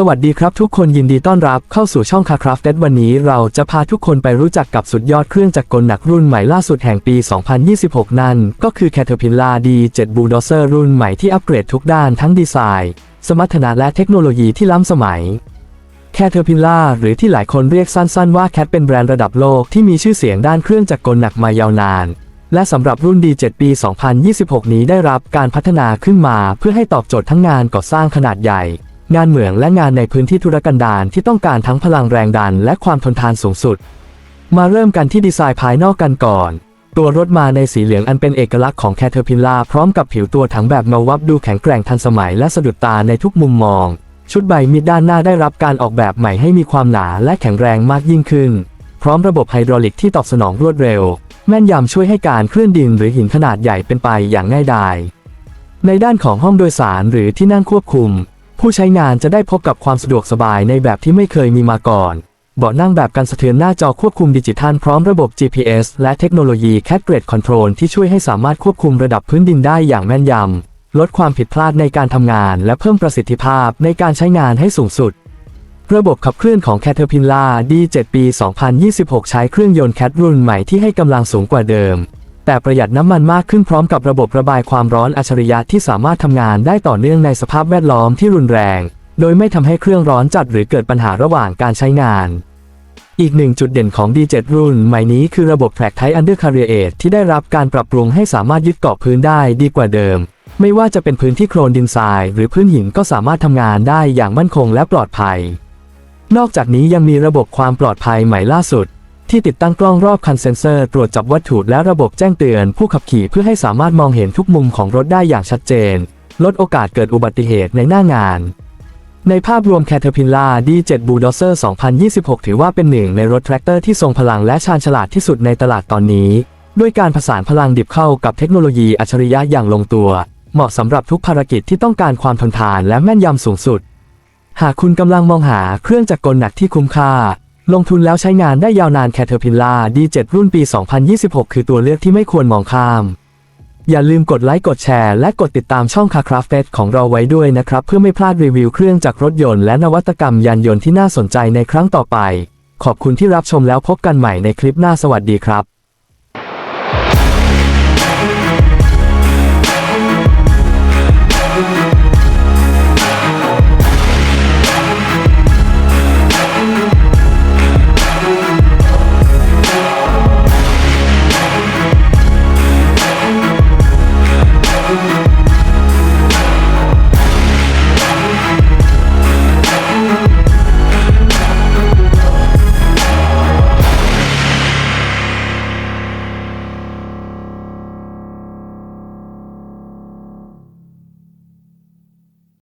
สวัสดีครับทุกคนยินดีต้อนรับเข้าสู่ช่องคาคราฟเตวันนี้เราจะพาทุกคนไปรู้จักกับสุดยอดเครื่องจักรกลหนักรุ่นใหม่ล่าสุดแห่งปี 2026 นั่นก็คือ Caterpillar D7 Bulldozer รุ่นใหม่ที่อัปเกรดทุกด้านทั้งดีไซน์ สมรรถนะและเทคโนโลยีที่ล้ำสมัย Caterpillar หรือที่หลายคนเรียกสั้นๆว่า Cat เป็นแบรนด์ระดับโลกที่มีชื่อเสียงด้านเครื่องจักรกลหนักมายาวนานและสำหรับรุ่น D7 ปี 2026 นี้ได้รับการพัฒนาขึ้นมา เพื่อให้ตอบโจทย์ทั้งงานก่อสร้างขนาดใหญ่ งานเหมืองและงานในพื้นที่ธุรกันดารที่ต้องการทั้งพลังแรงดันและความทนทานสูงสุด มาเริ่มกันที่ดีไซน์ภายนอกกันก่อน ตัวรถมาในสีเหลืองอันเป็นเอกลักษณ์ของ Caterpillar พร้อมกับผิวตัวถังแบบเงาวับดูแข็งแกร่งทันสมัยและสะดุดตาในทุกมุมมอง ชุดใบมีดด้านหน้าได้รับการออกแบบใหม่ให้มีความหนาและแข็งแรงมากยิ่งขึ้น พร้อมระบบไฮดรอลิกที่ตอบสนองรวดเร็ว แม่นยำช่วยให้การเคลื่อนดินหรือหินขนาดใหญ่เป็นไปอย่างง่ายดายในด้านของห้องโดยสารหรือที่นั่งควบคุม ผู้ใช้งานจะได้พบกับความสะดวกสบายในแบบที่ไม่เคยมีมาก่อน เบาะนั่งแบบกันสะเทือนหน้าจอควบคุมดิจิทัลพร้อมระบบ GPS และเทคโนโลยี Cat Grade Control ที่ช่วยให้สามารถควบคุมระดับพื้นดินได้อย่างแม่นยำ ลดความผิดพลาดในการทำงาน และเพิ่มประสิทธิภาพในการใช้งานให้สูงสุด ระบบขับเคลื่อนของ Caterpillar D7 ปี 2026 ใช้เครื่องยนต์ Cat รุ่นใหม่ที่ให้กำลังสูงกว่าเดิม แต่ประหยัดน้ำมันมากขึ้นพร้อมกับระบบระบายความร้อนอัจฉริยะที่สามารถทำงานได้ต่อเนื่องในสภาพแวดล้อมที่รุนแรง โดยไม่ทำให้เครื่องร้อนจัดหรือเกิดปัญหาระหว่างการใช้งาน อีกหนึ่งจุดเด่นของ D7 รุ่นใหม่นี้คือระบบ Track Type Under Carrier Aid ที่ได้รับการปรับปรุงให้สามารถยึดเกาะพื้นได้ดีกว่าเดิม ไม่ว่าจะเป็นพื้นที่โคลนดินทรายหรือพื้นหินก็สามารถทำงานได้อย่างมั่นคงและปลอดภัย นอกจากนี้ยังมีระบบความปลอดภัยใหม่ล่าสุด ที่ติดตั้งกล้องรอบคันเซ็นเซอร์ตรวจจับวัตถุและระบบแจ้งเตือนผู้ขับขี่เพื่อให้สามารถมองเห็นทุกมุมของรถได้อย่างชัดเจน ลดโอกาสเกิดอุบัติเหตุในหน้างาน ในภาพรวม Caterpillar D7 Bulldozer 2026 ถือว่าเป็นหนึ่งในรถแทรกเตอร์ที่ทรงพลังและชาญฉลาดที่สุดในตลาดตอนนี้ ด้วยการผสานพลังดิบเข้ากับเทคโนโลยีอัจฉริยะอย่างลงตัว เหมาะสำหรับทุกภารกิจที่ต้องการความทนทานและแม่นยำสูงสุด หากคุณกำลังมองหาเครื่องจักรกลหนักที่คุ้มค่า ลงทุนแล้วใช้งานได้ยาวนาน Caterpillar D7 รุ่นปี 2026 คือตัวเลือกที่ไม่ควรมองข้าม อย่าลืมกดไลค์กดแชร์ และกดติดตามช่องคาคราฟเตของเราไว้ด้วยนะครับ เพื่อไม่พลาดรีวิวเครื่องจักรรถยนต์และนวัตกรรมยานยนต์ที่น่าสนใจในครั้งต่อไป ขอบคุณที่รับชมแล้วพบกันใหม่ในคลิปหน้าสวัสดีครับ